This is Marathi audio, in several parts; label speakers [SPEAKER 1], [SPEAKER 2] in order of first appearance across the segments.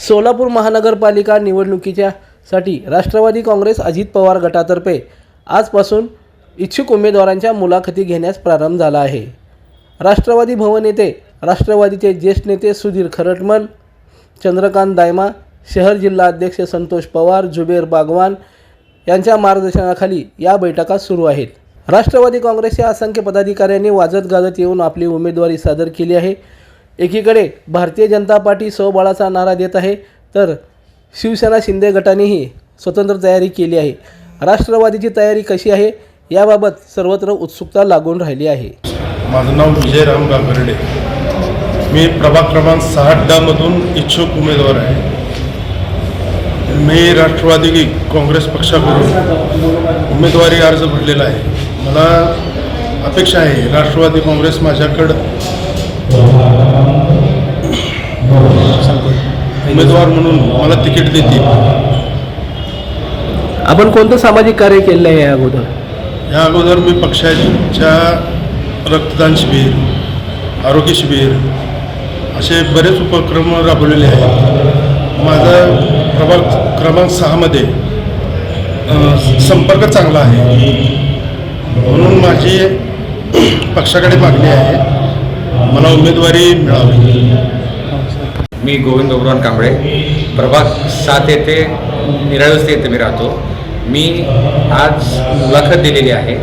[SPEAKER 1] सोलापूर महानगरपालिका निवडणुकीच्या साठी राष्ट्रवादी काँग्रेस अजित पवार गटातर्फे आजपासून इच्छुक उमेदवारांच्या मुलाखती घेण्यास प्रारंभ झाला आहे. राष्ट्रवादी भवन येथे राष्ट्रवादीचे ज्येष्ठ नेते सुधीर खरटमल चंद्रकांत दायमा शहर जिल्हा अध्यक्ष संतोष पवार जुबेर बागवान यांच्या मार्गदर्शनाखाली या बैठका सुरू आहेत. राष्ट्रवादी काँग्रेसच्या असंख्य पदाधिकाऱ्यांनी वाजत गाजत येऊन आपली उमेदवारी सादर केली आहे. एकीकडे भारतीय जनता पार्टी स्वबळाचा नारा देत आहे तर शिवसेना शिंदे गटानेही स्वतंत्र तयारी केली आहे. राष्ट्रवादीची तयारी कशी आहे याबाबत सर्वत्र उत्सुकता लागून राहिली आहे.
[SPEAKER 2] माझं नाव विजयराम गाभर्डे. मी प्रभाग क्रमांक सहा मधून इच्छुक उमेदवार आहे. मी राष्ट्रवादी काँग्रेस पक्षाकडून उमेदवारी अर्ज भरलेला आहे. मला अपेक्षा आहे राष्ट्रवादी काँग्रेस माझ्याकडं. उमेदवार म्हणून मला तिकीट देतील.
[SPEAKER 1] आपण कोणतं सामाजिक कार्य केलेलं आहे या अगोदर?
[SPEAKER 2] या अगोदर मी पक्षाच्या रक्तदान शिबिर आरोग्य शिबिर असे बरेच उपक्रम राबवलेले आहेत. माझा प्रभाग क्रमांक सहामध्ये संपर्क चांगला आहे. म्हणून माझी पक्षाकडे मागणी आहे. मला उमेदवारी मिळावी.
[SPEAKER 3] मी गोविंद ओबरान कांबळे. प्रभाग सात येथे निराळवस्ती येथे मी राहतो. मी आज मुलाखत दिलेली आहे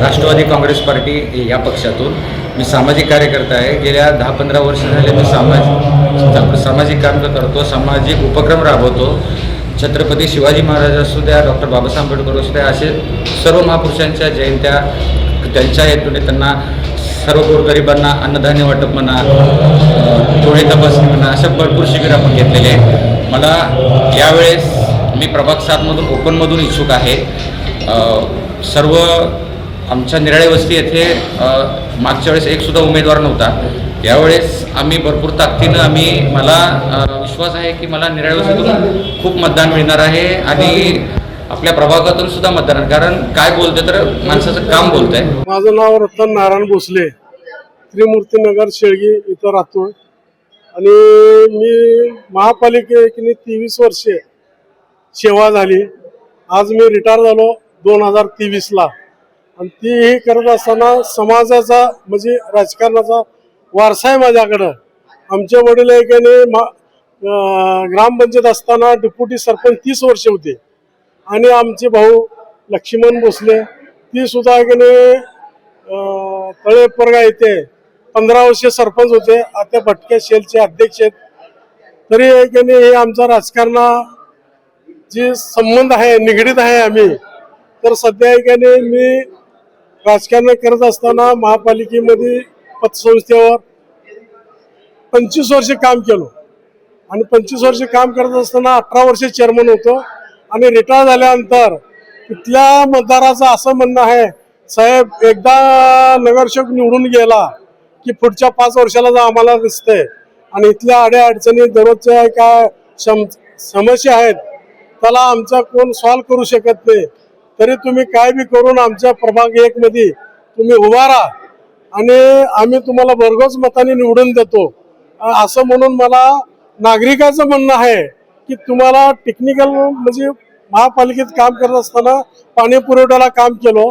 [SPEAKER 3] राष्ट्रवादी काँग्रेस पार्टी या पक्षातून. मी सामाजिक कार्यकर्ता आहे. गेल्या दहा पंधरा वर्ष झाले मी सामाजिक सामाजिक काम करतो. सामाजिक उपक्रम राबवतो. छत्रपती शिवाजी महाराज असू द्या डॉक्टर बाबासाहेब आंबेडकर असू द्या असे सर्व महापुरुषांच्या जयंत्या त्यांच्या हेतूने त्यांना सर्व गोरगरिबांना अन्नधान्य वाटप म्हणा डोळे तपासणी म्हणा अशा भरपूर शिबिर आपण घेतलेले आहे मला यावेळेस मी प्रभाग सातमधून ओपनमधून इच्छुक आहे. सर्व आमच्या निराळे वस्ती येथे मागच्या वेळेस एकसुद्धा उमेदवार नव्हता. यावेळेस आम्ही भरपूर ताकदीनं आम्ही मला विश्वास आहे की मला निराळे वस्तीतून खूप मतदान मिळणार आहे आणि आपल्या प्रभागातून सुद्धा मतदान. कारण काय बोलते तर माणसाचं काम बोलत आहे
[SPEAKER 4] माझं नाव रतन नारायण भोसले. त्रिमूर्तीनगर शेळगी इथं राहतो आणि मी महापालिकेने तेवीस वर्षे सेवा झाली. आज मी रिटायर झालो दोन हजार तेवीसला. आणि तीही करत असताना समाजाचा म्हणजे राजकारणाचा वारसा आहे माझ्याकडं. आमच्या वडील एकाने मा ग्रामपंचायत असताना डेप्युटी सरपंच तीस वर्षे होते. आणि आमचे भाऊ लक्ष्मण भोसले ती सुद्धा आहे की नाही तळेपरगा येथे पंधरा वर्ष सरपंच होते. आता भटके शेलचे अध्यक्ष आहेत. तरी आहे की नाही हे आमचा राजकारणा जे संबंध आहे निगडीत आहे आम्ही तर सध्या आहे की नाही मी राजकारण करत असताना महापालिकेमध्ये पतसंस्थेवर पंचवीस वर्ष काम केलो. आणि पंचवीस वर्ष काम करत असताना अठरा वर्ष चेअरमन होतो. आणि रिटायर झाल्यानंतर तिथल्या मतदाराचं असं म्हणणं आहे साहेब एकदा नगरसेवक निवडून गेला की पुढच्या पाच वर्षाला जर आम्हाला दिसते आणि इथल्या अड्या अडचणी दररोजच्या काय सम समस्या आहेत त्याला आमचा कोण सॉल्व करू शकत नाही. तरी तुम्ही काय बी करून आमच्या प्रभाग एकमध्ये तुम्ही उभा राहा. आणि आम्ही तुम्हाला भरघोस मताने निवडून देतो. असं म्हणून मला नागरिकाचं म्हणणं आहे की तुम्हाला टेक्निकल म्हणजे महापालिकेत काम करत असताना पाणी पुरवठ्याला काम केलं.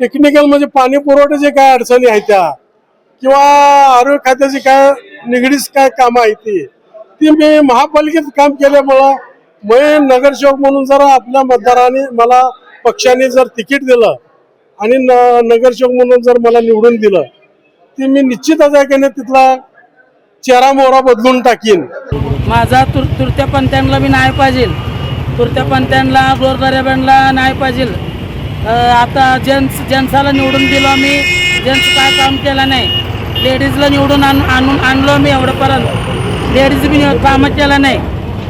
[SPEAKER 4] टेक्निकल म्हणजे पाणी पुरवठ्याचे काय अडचणी आहेत त्या? किंवा आरोग्य खात्याची काय निगडीत काय कामं आहे ती? ती मी महापालिकेत काम केल्यामुळं मी नगरसेवक म्हणून जर आपल्या मतदाराने मला पक्षाने जर तिकीट दिलं आणि न नगरसेवक म्हणून जर मला निवडून दिलं ती मी निश्चितच आहे की नाही तिथला चेहरा मोहरा बदलून टाकीन.
[SPEAKER 5] माझा तुर तुरत्या पंत्यांना मी नाही पाहिजे तुरत्या पंथ्यांना गोरगरिबांना नाही पाहिजे आता जेंट्स जेंट्साला निवडून दिलो मी. जेंट्स काय काम केलं नाही. लेडीजला निवडून आणून आणलो मी एवढंपर्यंत लेडीज बी निव- कामं केलं नाही.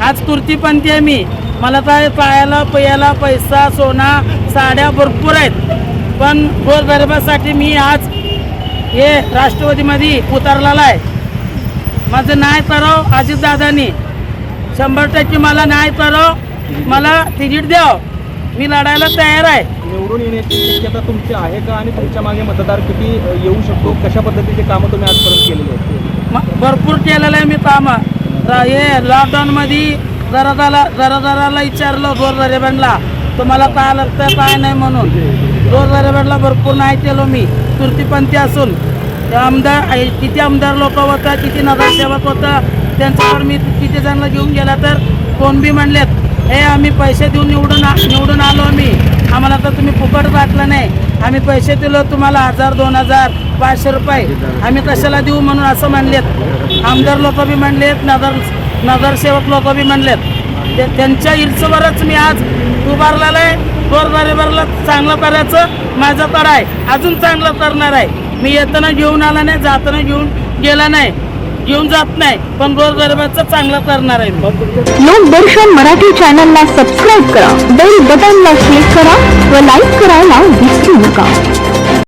[SPEAKER 5] आज तुरतीपंथी आहे मी. मला काय पायाला पयाला पैसा सोना साड्या भरपूर आहेत. पण गोरगरिबासाठी मी आज हे राष्ट्रवादीमध्ये उतरलेला आहे. माझं नाही करावं अजितदादांनी. शंभर टक्के मला नाही करावं मला तिकीट द्यावं. मी लढायला तयार आहे.
[SPEAKER 6] निवडून येण्याची शक्यता तुमची आहे का? आणि तुमच्या मागे मतदार किती येऊ शकतो? कशा पद्धतीचे कामं तुम्ही आजपर्यंत केलेली आहेत?
[SPEAKER 5] भरपूर केलेलं आहे मी कामं. हे लॉकडाऊनमध्ये जरा जरा जरा जराला विचारलं गोर गरिबांना. तुम्हाला काय लागतं काय नाही म्हणून. गोर गरिबांना भरपूर नाही केलो मी. तृतीपंथी असून. आमदार किती आमदार लोक होतं किती नगरसेवक होतं त्यांच्यावर मी किती जणांना घेऊन गेला तर कोण बी म्हणलेत हे आम्ही पैसे देऊन निवडून निवडून आलो आम्ही. आम्हाला तर तुम्ही फुकट वाटलं नाही. आम्ही पैसे दिलो तुम्हाला हजार दोन हजार पाचशे रुपये. आम्ही कशाला देऊ म्हणून असं म्हणलेत. आमदार लोक बी म्हणलेत नगर नगरसेवक लोक बी म्हणलेत. ते त्यांच्या इर्चवरच मी आज उभारलेलं आहे. गोरगरिबाला चांगलं करायचं माझं तर आहे. अजून चांगलं करणार आहे. मी येताना घेऊन आला नाही जाताना घेऊन गेला नाही घेऊन जात नाही पण गोरगरिबाचं चांगलं करणार आहे मी.
[SPEAKER 7] लोकदर्शन मराठी चॅनलला सबस्क्राईब करा बेल बटनला क्लिक करा व लाईक करायला विसरू नका.